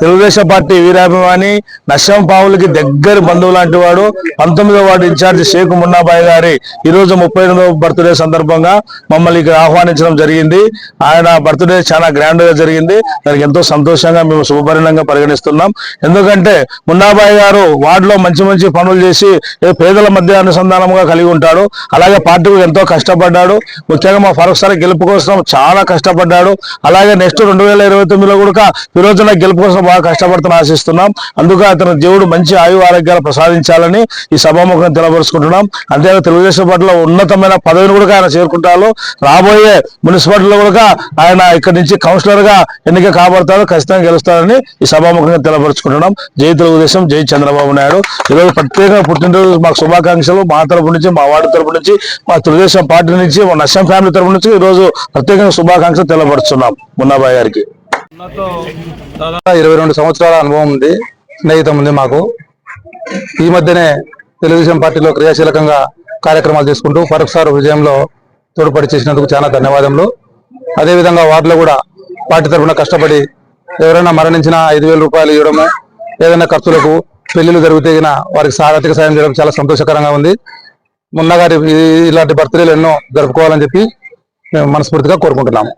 Telugu Desam party వీరాభిమాని నష్టం పావులకి దగ్గర బంధువు లాంటి వాడు. పంతొమ్మిదో వార్డు ఇన్ఛార్జి షేక్ మున్నాబాయ్ గారి ఈ రోజు ముప్పై ఎనిమిదవ బర్త్డే సందర్భంగా మమ్మల్ని ఇక్కడ ఆహ్వానించడం జరిగింది. ఆయన బర్త్డే చాలా గ్రాండ్గా జరిగింది. దానికి ఎంతో సంతోషంగా మేము శుభపరిణంగా పరిగణిస్తున్నాం. ఎందుకంటే మున్నాబాయ్ గారు వార్డులో మంచి మంచి పనులు చేసి పేదల మధ్య అనుసంధానంగా కలిగి ఉంటాడు. అలాగే పార్టీకి ఎంతో కష్టపడ్డాడు. ముఖ్యంగా మా ఫరూక్ సార్ గెలుపు కోసం చాలా కష్టపడ్డాడు. అలాగే నెక్స్ట్ రెండు వేల ఇరవై తొమ్మిదిలో కూడా ఈ రోజున గెలుపు కోసం బాగా కష్టపడుతున్న ఆశిస్తున్నాం. అందుకే అతను దేవుడు మంచి ఆయు ఆరోగ్యాలు ప్రసాదించాలని ఈ సభాముఖం తెలపరుచుకుంటున్నాం. అంతేగా తెలుగుదేశం పార్టీలో ఉన్నతమైన పదవిని కూడా ఆయన చేరుకుంటారు. రాబోయే మున్సిపాలిటీలో కూడా ఆయన ఇక్కడి నుంచి కౌన్సిలర్గా ఎన్నిక కాబడతారు ఖచ్చితంగా గెలుస్తారని ఈ సభాముఖంగా తెలపరుచుకుంటున్నాం. జై తెలుగుదేశం జై చంద్రబాబు నాయుడు. ఈరోజు ప్రత్యేకంగా పుట్టినరోజు మాకు శుభాకాంక్షలు. మా తరపు నుంచి మా వార్డు తరపు నుంచి మా తెలుగుదేశం పార్టీ నుంచి మా నష్టం ఫ్యామిలీ తరపు నుంచి ఈ రోజు ప్రత్యేకంగా శుభాకాంక్షలు తెలపరుచున్నాం. మున్నాబాయ్ గారికి. ఇరవై రెండు సంవత్సరాల అనుభవం ఉంది స్నేహితం ఉంది మాకు. ఈ మధ్యనే తెలుగుదేశం పార్టీలో క్రియాశీలకంగా కార్యక్రమాలు చేసుకుంటూ ఫరూక్ సార్ విజయంలో తోడ్పడి చేసినందుకు చాలా ధన్యవాదములు. అదేవిధంగా వార్డులో కూడా పార్టీ తరఫున కష్టపడి ఎవరైనా మరణించిన ఐదు వేల రూపాయలు ఇవ్వడము ఏదైనా ఖర్చులకు పెళ్ళిళ్ళు జరిగితే వారికి ఆర్థిక సాయం చేయడం చాలా సంతోషకరంగా ఉంది. మున్నగారి ఇలాంటి బర్త్డేలు ఎన్నో జరుపుకోవాలని చెప్పి మేము మనస్ఫూర్తిగా కోరుకుంటున్నాము.